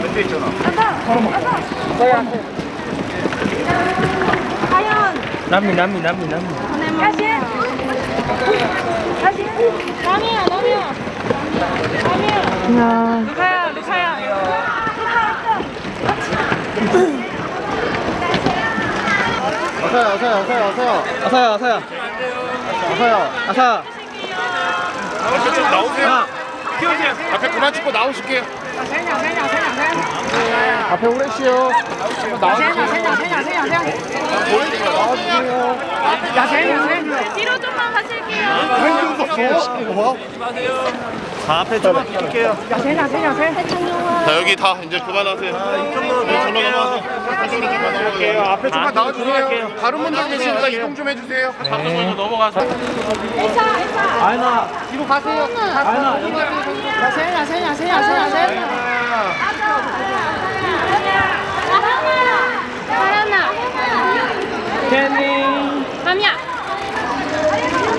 밑에 있잖아. 남미 남미 남미 남미 사진. 사진. 남이야, 남이야. 남이야. 루카야, 루카야. 어서요, 어서요, 어서요, 어서요. 아사야 아사야 어서요. 아사 좀나 오세요. 앞에 그만 찍고 나오실게요. 앞에 오래시요. 나와주세요. 나와주세요. 뒤로 좀만 가실게요. 뭐? 자, 앞에 좀만 낄게요. 자, 여기 다 이제 그만하세요. 이쪽으로 넘어가세요. 이쪽으로 좀만 넘어갈게요. 앞에 좀만 나와주세요. 다른 분들 계시니까 이동 좀 해주세요. 넘어가서 일차, 일차. 아이나 뒤로 가세요. 아이나 하나. 캔닝 남이야.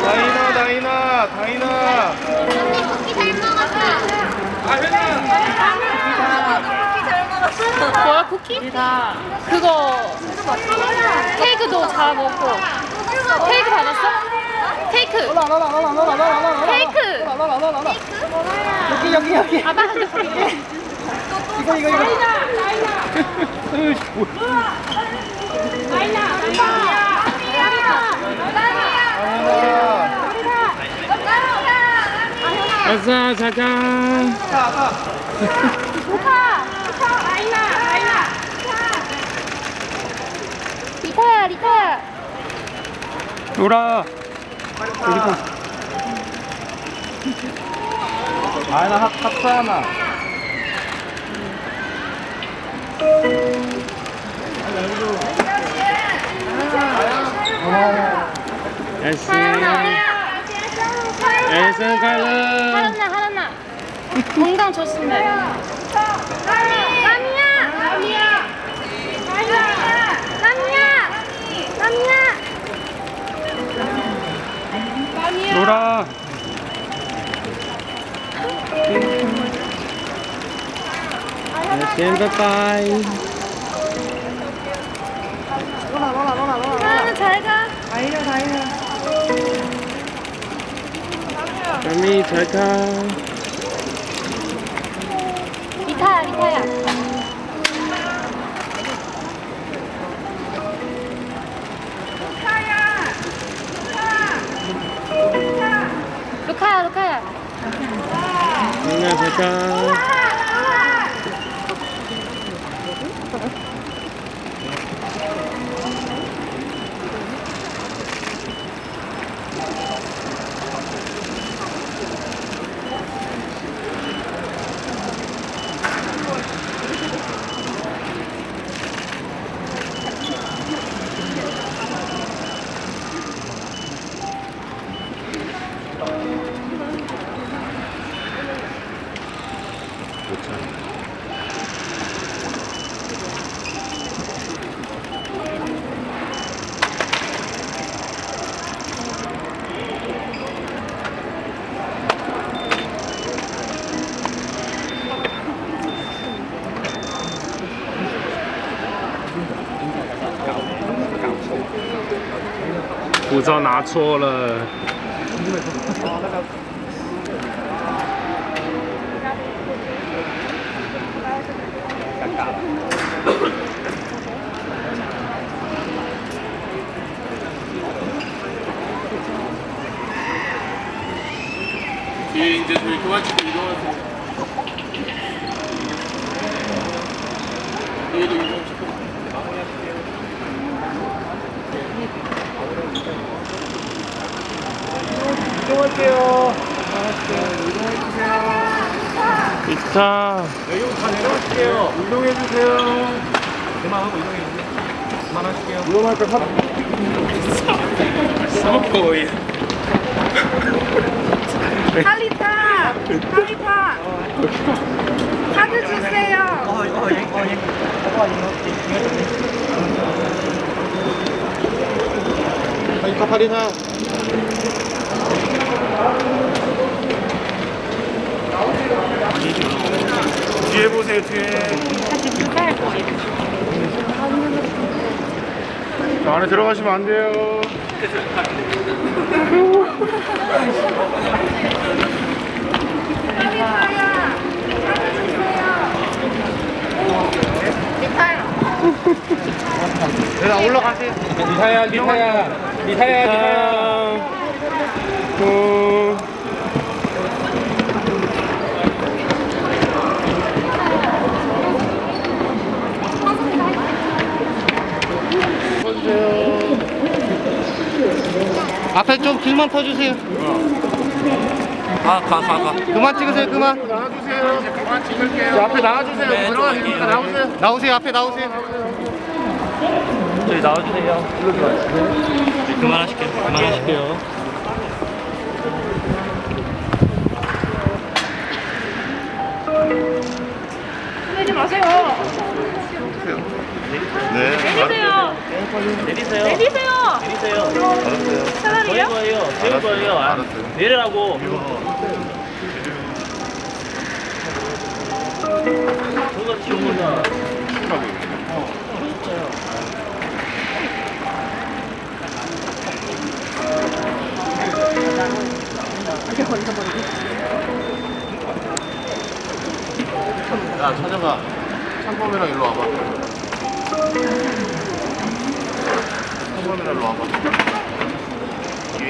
다이나, 다이나, 다이나. 쿠키 잘 먹었어. 뭐야 쿠키? 그거 케이크도 잘 먹고 케이크 받았어? 케이크 케이크 여기 여기 여기 아빠한테 보낼게 이거 이거 이거 라이나 아사 잠깐 루카 루카 라이나 라이나 리타야 놀아 아이나 합 합사 하나 에스 에스 갈라 하란나 하란나 건강 남 놀아 에스 바이바이 하란나 잘가 까미 잘가 리타야 리타야 루카야 Tchau. 护照拿错了。 이동. 이동할게요. 이차 여기 다 내려가실게요. 이동해주세요. 그만하고 이동해주세요. 그만하실게요. 위험할 때 사. 서보이 빨리 타 빨리 타 카드 주세요 파리사 파리사. 뒤에 보세요. 뒤에. 저 안에 들어가시면 안 돼요. 네, 올라가세요. 리타야, 리타야. 리타야, 리타야. 어. 앞에 좀 길만 터주세요. 가, 가, 가, 가. 그만 찍으세요, 그만. 나와주세요. 이제 그만 찍을게요. 앞에 나와주세요. 네, 들어가시니까 나오세요. 나오세요, 앞에 나오세요. 저희 나와주세요. 네, 그만하실게요. 그만하실게요. 내지 마세요. 네. 내리세요. 내리세요. 내리세요. 내리세요. 알았어요. 저희 차라리요? 거예요. 저희 거예요. 아, 알았어요. 내리라고. 저거 지운 거다. 야, 찬영아. 창범이랑 일로 와봐. 일로 와봐. 예.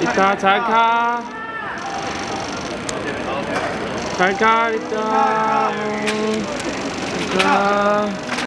리타 잘 가. 잘 가, 리타. 잘 가.